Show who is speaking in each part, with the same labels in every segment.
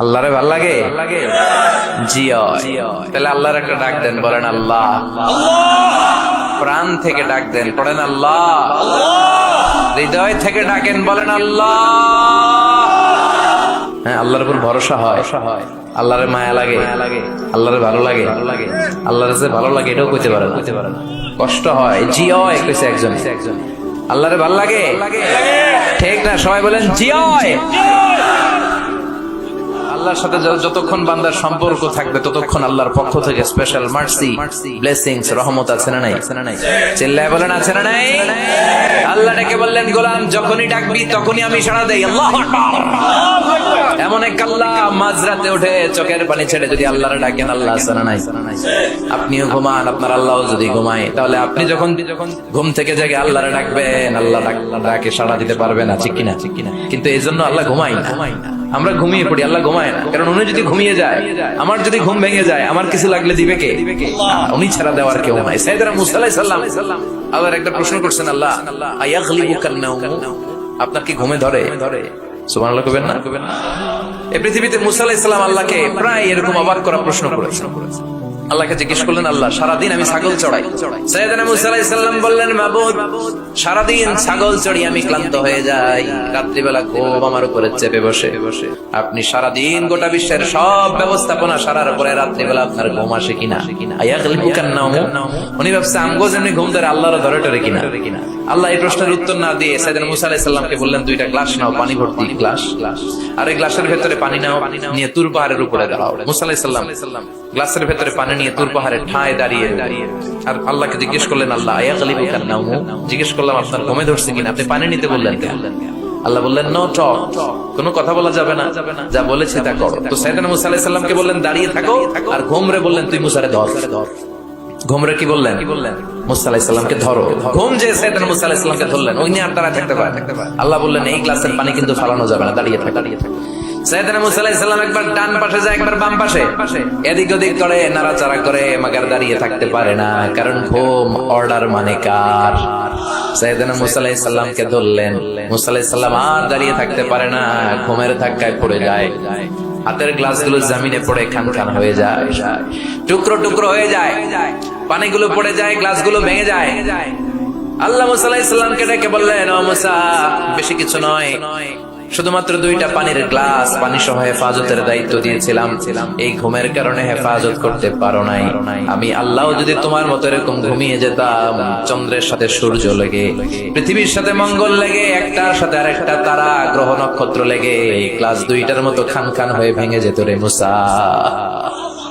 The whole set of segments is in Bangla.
Speaker 1: আল্লাহরে ভালো লাগে? জি। তাহলে আল্লাহর একটা ডাক দেন, বলেন আল্লাহ। প্রাণ থেকে ডাক দেন, পড়েন আল্লাহ। হৃদয় থেকে ডাকেন, বলেন আল্লাহ। হ্যাঁ আল্লাহর উপর ভরসা হয়। আল্লাহরে মায়া লাগে। আল্লাহরে ভালো লাগে। আল্লাহর যে ভালো লাগে, এটাও কইতে পারে কষ্ট হয়। জি হয়, কইছে একজন একজন। আল্লাহরে ভালো লাগে? ঠিক না, সবাই বলেন, জি হয়। আল্লাহর সাথে যতক্ষণ বান্দার সম্পর্ক থাকবে, ততক্ষণ আল্লাহর পক্ষ থেকে স্পেশাল মার্সি ব্লেসিংস রহমত আছে না নাই? চিল্লায় বলেন, আছে না নাই? আল্লাহ ডেকে বললেন, গোলাম, যখনই ডাকবি, তখনই আমি সাড়া দেই। আল্লাহ এমন এক আল্লাহ মাঝরাতে উঠে চোখের পানি ছেড়ে যদি আল্লাহর ডাকেন, আল্লাহ আছে না নাই? আপনিও ঘুমান, আপনার আল্লাহও যদি ঘুমায়, তাহলে আপনি যখন ঘুম থেকে জেগে আল্লাহর ডাকবেন, আল্লাহ ডাক- সাড়া দিতে পারবে না, ঠিক কিনা? কিন্তু এই জন্য আল্লাহ ঘুমাই না। আমরা ঘুমিয়ে পড়ি আল্লাহ ঘুমায় না। কারণ উনি যদি ঘুমিয়ে যায় আমার যদি ঘুম ভেঙে যায় আমার কিছু লাগলে দিবে কে? উনি ছাড়া দেওয়ার কেউ নাই। সাইদারা মুসা সাল্লাম আবার একটা প্রশ্ন করছেন আল্লাহ আপনার কি ঘুমে ধরে? ধরে সুবহানাল্লাহ কবেন না? কবেন না। এই পৃথিবীতে মুসাল্লাহ ইসলাম সালাম আল্লাহকে প্রায় এরকম অবাক করা প্রশ্ন করেছেন আল্লাহকে জিজ্ঞেস করলেন, আল্লাহ, সারাদিন আমি ছাগল চড়াই। সৈয়দনা মুসা বললেন, মাবুদ, সারাদিন ছাগল চড়ি আমি ক্লান্ত হয়ে যাই। রাত্রিবেলা ঘুম আমার উপরে চেপে বসে। বসে আপনি সারাদিন গোটা বিশ্বের সব ব্যবস্থাপনা সারার পরে রাত্রিবেলা আপনার ঘুম আসে কিনা? উনি ভাবছে, আমগো যেমনি ঘুম ধরে আল্লাহর ধরে টরে কিনা? আল্লাহ এই প্রশ্নের উত্তর না দিয়ে সাইদান মুসা আলাইহিস সালামকে বললেন, দুইটা গ্লাস নাও, পানি ভর্তি গ্লাস। গ্লাস আর এই গ্লাসের ভেতরে পানি নাও, নিয়ে তুর পাহাড়ের উপরে দাঁড়াও। মুসা আলাইহিস সালাম গ্লাসের ভেতরে পানি নিয়ে তুর পাহাড়ের ঠায় দাঁড়িয়ে। দাঁড়িয়ে আর আল্লাহকে জিজ্ঞেস করলেন, আল্লাহ আয়া কালিবু কান্নাউ জিজ্ঞেস করলাম, আপনার ঘুমে ধরছে কিনা? আপনি পানি নিতে বললেন আল্লাহ বললেন, নো কোনো কথা বলা যাবে না। যা বলেছে তা করো। তো সাইদান মুসা বললেন, দাঁড়িয়ে থাকো। আর ঘুমরে বললেন, তুই মুসারে ধর। ঘুমরে কি বললেন? কি বললেন মুসা আলাইহিস সালামকে ধরো। ঘুম যে সাইদান মুসা আলাইহিস সালামকে ধরলেন, ওই নিয়ে আর দাঁড়ায় থাকতে পারে আল্লাহ বললেন, এই গ্লাসের পানি কিন্তু ফালানো যাবে না দাঁড়িয়ে থাক দাঁড়িয়ে থাক। মুসা একবার ডান পাশে যায়, একবার বাম পাশে। এদিক ওদিক করে নাড়াচাড়া করে মাগার দাঁড়িয়ে থাকতে পারে না, কারণ ঘুম অর্ডার মানে কার? মুসা ধরলেন, মুসা আর দাঁড়িয়ে থাকতে পারে না, ঘুমের ধাক্কায় পড়ে যায়। হাতের গ্লাসগুলো জমিনে পড়ে খান খান হয়ে যায়। টুকরো টুকরো হয়ে যায়। পানিগুলো পড়ে যায়, গ্লাসগুলো ভেঙে যায়। আল্লাহ মুসা আলাইহিস ডেকে বললেন, ও মুসা, বেশি কিছু নয়। শুধুমাত্র দুইটা পানির গ্লাস, পানি সহ হেফাজতের দায়িত্ব দিয়েছিলাম। এই ঘুমের কারণে হেফাজত করতে পারো নাই। আমি আল্লাহ যদি তোমার মতো এরকম ঘুমিয়ে যেতাম, চন্দ্রের সাথে সূর্য লেগে, পৃথিবীর সাথে মঙ্গল লেগে, একটার সাথে আরেকটা তারা, গ্রহ নক্ষত্র লেগে, এই গ্লাস দুইটার মতো খান খান হয়ে ভেঙে যেত রে মুসা।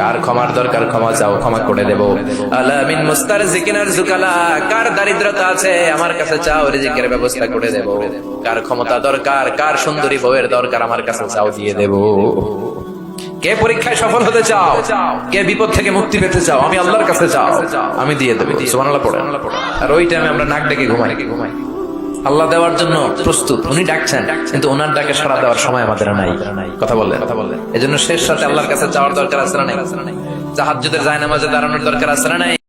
Speaker 1: কার ক্ষমার দরকার, ক্ষমা চাও, ক্ষমা করে দেব। আলামিন মুস্তার জিকিনার জুকালা কার দারিদ্রতা আছে, আমার কাছে চাও, রিজিকের ব্যবস্থা করে দেব। কার ক্ষমতা দরকার, কার সুন্দরী বউয়ের দরকার, আমার কাছে চাও, দিয়ে দেব। কে পরীক্ষায় সফল হতে চাও, কে বিপদ থেকে মুক্তি পেতে চাও, আমি আল্লাহর কাছে চাও, আমি দিয়ে দেবো। সুবহানাল্লাহ পড়ে আর ওই টাইমে আমরা নাক ডেকে ঘুমাই ঘুমাই। আল্লাহ দেওয়ার জন্য প্রস্তুত। উনি ডাকছেন, কিন্তু ওনার ডাকে সারা দেওয়ার সময় আমাদের নাই। কথা বললেন। কথা বললেন এই জন্য শেষ সাথে আল্লাহর কাছে যাওয়ার দরকার আছে না নাই? জাহাজ জাহাজ্জুদের জায়নামাজে দাঁড়ানোর দরকার আছে না নাই?